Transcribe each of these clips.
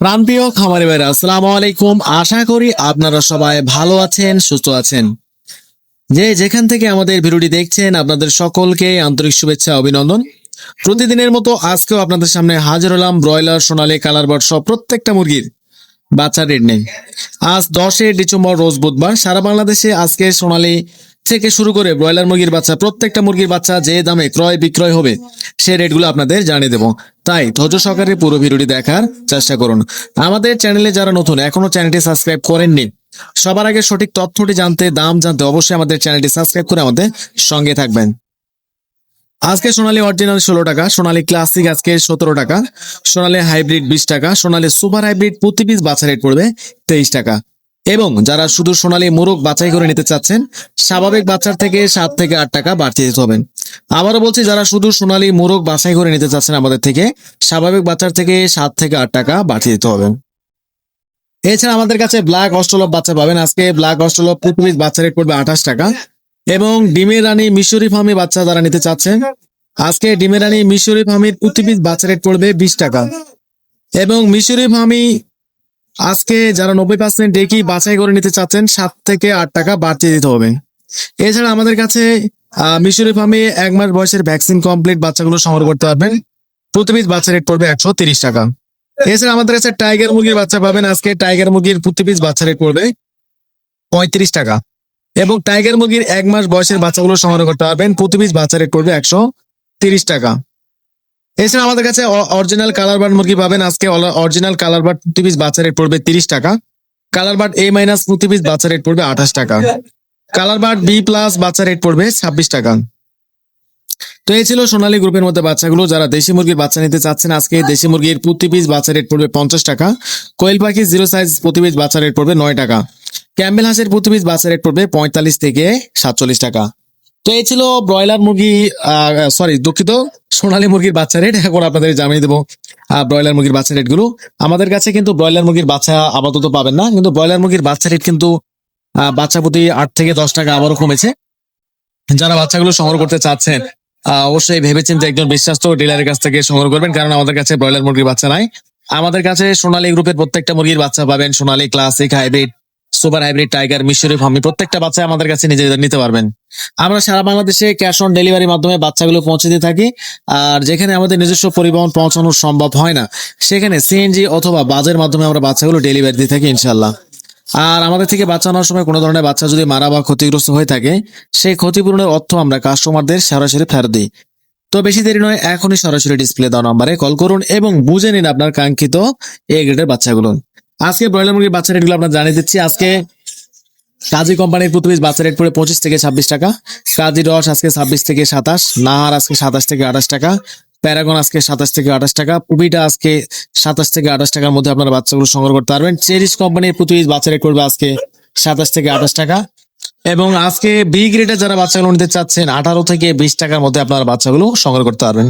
প্রান্তীয় খামারি ভাইরা, আসসালামু আলাইকুম। আশা করি আপনারা সবাই ভালো আছেন, সুস্থ আছেন। যে যেখান থেকে আমাদের ভিডিওটি দেখছেন, আপনাদের সকলকে আন্তরিক শুভেচ্ছা, অভিনন্দন। প্রতিদিনের মতো আজকেও আপনাদের সামনে হাজির হলাম ব্রয়লার, সোনালি, কালার বার্ড সব প্রত্যেকটা মুরগির। বাচ্চা রেট নেই। আজ দশই ডিসেম্বর, রোজ বুধবার। সারা বাংলাদেশে আজকে সোনালি থেকে শুরু করে ব্রয়লার মুরগির বাচ্চা, প্রত্যেকটা মুরগির বাচ্চা যে দামে ক্রয় বিক্রয় হবে, সে রেটগুলো আপনাদের জানিয়ে দেবো। তাই ধৈর্য সহকারে পুরো ভিডিওটি দেখার চেষ্টা করুন। আমাদের চ্যানেলে যারা নতুন, এখনও চ্যানেলটি সাবস্ক্রাইব করেননি, সবার আগে সঠিক তথ্যটি জানতে, দাম জানতে অবশ্যই আমাদের চ্যানেলটি সাবস্ক্রাইব করে আমাদের সঙ্গে থাকবেন। আজকে সোনালী অরিজিনাল ষোলো টাকা, সোনালী ক্লাসিক আজকে সতেরো টাকা, সোনালী হাইব্রিড বিশ টাকা, সোনালী সুপার হাইব্রিড প্রতি পিস বাচ্চা রেট পড়বে তেইশ টাকা। এবং যারা শুধু সোনালী মোরগ বাছাই করে নিতে চাচ্ছেন, স্বাভাবিক বাচ্চার থেকে সাত থেকে আট টাকা বাড়তি দিতে হবে। আবারও বলছি, যারা শুধু সোনালী মোরগ বাছাই করে নিতে চাচ্ছেন আমাদের থেকে, স্বাভাবিক বাচ্চার থেকে সাত থেকে আট টাকা বাড়তি দিতে হবে। এছাড়া আমাদের কাছে ব্ল্যাক অস্ট্রলপ বাচ্চা পাবেন। আজকে ব্ল্যাক অস্ট্রলপ প্রতি পিস বাচ্চা রেট পড়বে আঠাশ টাকা। এবং ডিমের রানী মিশরি ফার্মি বাচ্চা যারা নিতে চাচ্ছেন, আজকে ডিমের রানী মিশরি ফার্মির প্রতি পিস বাচ্চা রেট পড়বে বিশ টাকা। এবং মিশরি ফার্মি আজকে যারা নব্বই পার্সেন্ট ডেকি বাছাই করে নিতে চাচ্ছেন, সাত থেকে আট টাকা বাড়তি দিতে হবে। এছাড়া আমাদের কাছে মিশরি ফার্মে এক মাস বয়সের ভ্যাকসিন কমপ্লিট বাচ্চাগুলো সংগ্রহ করতে পারবেন। প্রতি পিস বাচ্চা রেট পড়বে একশো তিরিশ টাকা। এছাড়া আমাদের কাছে টাইগার মুরগির বাচ্চা পাবেন। আজকে টাইগার মুরগির প্রতি পিস বাচ্চা রেট পড়বে পঁয়ত্রিশ টাকা। এবং টাইগার মুরগির এক মাস বয়সের বাচ্চাগুলো সংগ্রহ করতে পারবেন। প্রতি পিস বাচ্চা রেট পড়বে একশো তিরিশ টাকা। এছাড়া আমাদের কাছে অরিজিনাল কালার বার্ড মুরগি পাবেন। আজকে অরিজিনাল কালার বার্ড প্রতি পিস বাচ্চা রেট পড়বে তিরিশ টাকা। কালার বার্ড এ মাইনাস প্রতি পিস বাচ্চা রেট পড়বে আঠাশ টাকা। কালার বার্ড বি প্লাস বাচ্চা রেট পড়বে ছাব্বিশ টাকা। তো এই ছিল সোনালী গ্রুপের মধ্যে বাচ্চাগুলো, যারা দেশি মুরগির বাচ্চা নিতে চাচ্ছেন, আজকে দেশি মুরগির প্রতি পিস বাচ্চা রেট পড়বে পঞ্চাশ টাকা। কোয়েল পাখি জিরো সাইজ প্রতি পিস বাচ্চা রেট পড়বে নয় টাকা। ক্যাম্বেল হাঁসের প্রতি পিস বাচ্চা রেট পড়বে পঁয়তাল্লিশ থেকে সাতচল্লিশ টাকা। তো এই ছিল ব্রয়লার মুরগি সরি দুঃখিত, সোনালী মুরগির বাচ্চা রেট এখন আপনাদের জানিয়ে দেবো ব্রয়লার মুরগির বাচ্চা রেটগুলো আমাদের কাছে কিন্তু ব্রয়লার মুরগির বাচ্চা আপাতত পাবেন না, কিন্তু ব্রয়লার মুরগির বাচ্চা রেট কিন্তু বাচ্চা প্রতি আট থেকে দশ টাকা আবারও কমেছে। যারা বাচ্চাগুলো সংগ্রহ করতে চাচ্ছেন অবশ্যই ভেবেছেন যে একজন বিশ্বস্ত ডিলারের কাছ থেকে সংগ্রহ করবেন, কারণ আমাদের কাছে ব্রয়লার মুরগির বাচ্চা নাই। আমাদের কাছে সোনালী গ্রুপের প্রত্যেকটা মুরগির বাচ্চা পাবেন, Sonali, classic, hybrid, super hybrid, tiger, মিশরি ফার্মি, প্রত্যেকটা বাচ্চা আমাদের কাছে নিজেদের নিতে পারবেন। আমরা সারা বাংলাদেশে ক্যাশ অন ডেলিভারির মাধ্যমে বাচ্চাগুলো পৌঁছে দিয়ে থাকি, আর যেখানে আমাদের নিজস্ব পরিবহন পৌঁছানো সম্ভব হয় না, সেখানে সিএনজি অথবা বাজের মাধ্যমে আমরা বাচ্চাগুলো ডেলিভারি দিয়ে থাকি ইনশাল্লাহ আর আমাদের থেকে বাচ্চা নেওয়ার সময় কোনো ধরনের বাচ্চা যদি মারা বা ক্ষতিগ্রস্ত হয়ে থাকে, সেই ক্ষতিপূরণের অর্থ আমরা কাস্টমারদের সরাসরি ফেরত দিই। তো বেশি দেরি নয়, এখনই সরাসরি ডিসপ্লে দেওয়া নাম্বারে কল করুন এবং বুঝে নিন আপনার কাঙ্ক্ষিত এ গ্রেডের বাচ্চাগুলো। আজকে ব্রয়লার মুরগির বাচ্চা রেটগুলো আপনার জানিয়ে দিচ্ছি। আজকে কাজী কোম্পানির প্রতি বাচ্চা রেট পড়ে পঁচিশ থেকে ছাব্বিশ টাকা, কাজী রস আজকে ছাব্বিশ থেকে সাতাশ, নাহার আজকে সাতাশ থেকে আঠাশ টাকা প্যারাগন আজকে সাতাশ থেকে আঠাশ টাকা, পুবিটা আজকে সাতাশ থেকে আঠাশ টাকার মধ্যে আপনারা বাচ্চাগুলো সংগ্রহ করতে পারবেন। চেরিশ কোম্পানির প্রতি বাচ্চা করবে আজকে সাতাশ থেকে আঠাশ টাকা। এবং আজকে বি গ্রেডে যারা বাচ্চাগুলো নিতে চাচ্ছেন, আঠারো থেকে বিশ টাকার মধ্যে আপনারা বাচ্চাগুলো সংগ্রহ করতে পারবেন।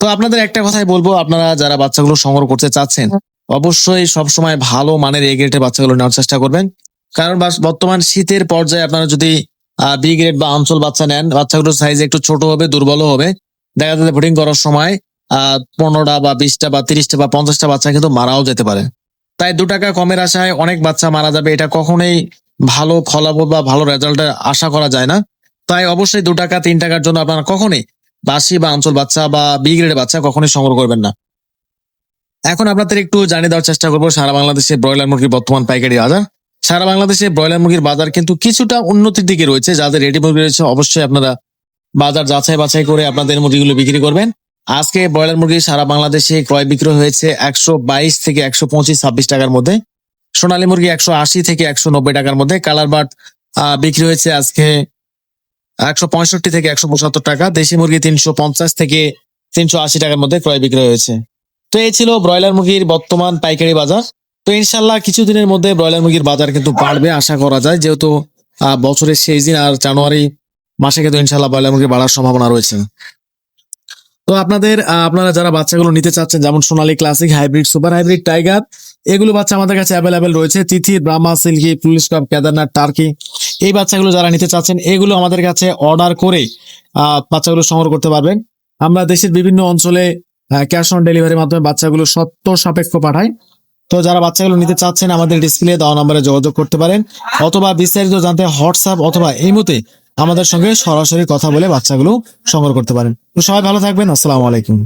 তো আপনাদের একটা কথাই বলব, আপনারা যারা বাচ্চাগুলো সংগ্রহ করতে চাচ্ছেন, অবশ্যই সবসময় ভালো মানের এ গ্রেডের বাচ্চাগুলো নেওয়ার চেষ্টা করবেন। কারণ বর্তমান শীতের পর্যায়ে আপনারা যদি বি গ্রেড বা অঞ্চল বাচ্চা নেন, বাচ্চাগুলোর সাইজ একটু ছোট হবে দুর্বল হবে। দেখা যাচ্ছে ভোটিং করার সময় পনেরোটা বা বিশটা বা তিরিশটা বা পঞ্চাশটা বাচ্চা কিন্তু মারাও যেতে পারে। তাই দু টাকা কমের আশায় অনেক বাচ্চা মারা যাবে, এটা কখনোই ভালো ফলাফল বা ভালো রেজাল্টের আশা করা যায় না। তাই অবশ্যই দু টাকা, তিন টাকার জন্য আপনারা কখনই বাসি বা অঞ্চল বাচ্চা বা বি গ্রেডের বাচ্চা কখনোই সংগ্রহ করবেন না। এখন আপনাদের একটু জানিয়ে দেওয়ার চেষ্টা করব, সারা বাংলাদেশে ব্রয়লার মুরগির বর্তমান পাইকারি বাজার। সারা বাংলাদেশে ব্রয়লার মুরগির বাজার কিন্তু কিছুটা উন্নতির দিকে রয়েছে, যাদের রেডি মুরগি রয়েছে, অবশ্যই আপনারা বাজার যাচাই বাছাই করে আপনাদের মুরগিগুলো বিক্রি করবেন। আজকে ব্রয়লার মুরগি সারা বাংলাদেশে ক্রয় বিক্রয় হয়েছে একশো বাইশ থেকে একশো পঁচিশ, ছাব্বিশ টাকার মধ্যে। সোনালী মুরগি একশো আশি থেকে একশো নব্বই টাকার মধ্যে। কালার বাট বিক্রি হয়েছে আজকে একশো পঁয়ষট্টি থেকে একশো পঁচাত্তর টাকা। দেশি মুরগি তিনশো পঞ্চাশ থেকে তিনশো আশি টাকার মধ্যে ক্রয় বিক্রয় হয়েছে। তো এই ছিল ব্রয়লার মুরগির বর্তমান পাইকারি বাজার। তো ইনশাল্লাহ কিছুদিনের মধ্যে ব্রয়লার মুরগির বাজার কিন্তু বাড়বে, আশা করা যায়। যেহেতু বছরের শেষ দিন আর জানুয়ারি মাসে কিন্তু ইনশাল্লাহ ব্রয়লার বাড়ার সম্ভাবনা রয়েছে। তো আপনাদের আপনারা যারা বাচ্চাগুলো নিতে চাচ্ছেন, যেমন Sonali classic, hybrid, super hybrid, tiger, এগুলো বাচ্চা আমাদের কাছে অ্যাভেলেবেল রয়েছে। তিথি, Brahma, silkie, Polish cap Kedarnath, turkey, এই বাচ্চাগুলো যারা নিতে চাচ্ছেন, এগুলো আমাদের কাছে অর্ডার করে বাচ্চাগুলো সংগ্রহ করতে পারবেন। আমরা দেশের বিভিন্ন অঞ্চলে ক্যাশ অন ডেলিভারির মাধ্যমে বাচ্চাগুলো সত্য সাপেক্ষ পাঠাই। তো যারা বাচ্চাগুলো নিতে চাচ্ছেন, আমাদের ডিসপ্লে দেওয়া নম্বরে যোগাযোগ করতে পারেন। অথবা বিস্তারিত জানতে হোয়াটসঅ্যাপ অথবা এই মতে আমাদের সঙ্গে সরাসরি কথা বলে বাচ্চাগুলো সংগ্রহ করতে পারেন। তো সবাই ভালো থাকবেন। আসসালামু আলাইকুম।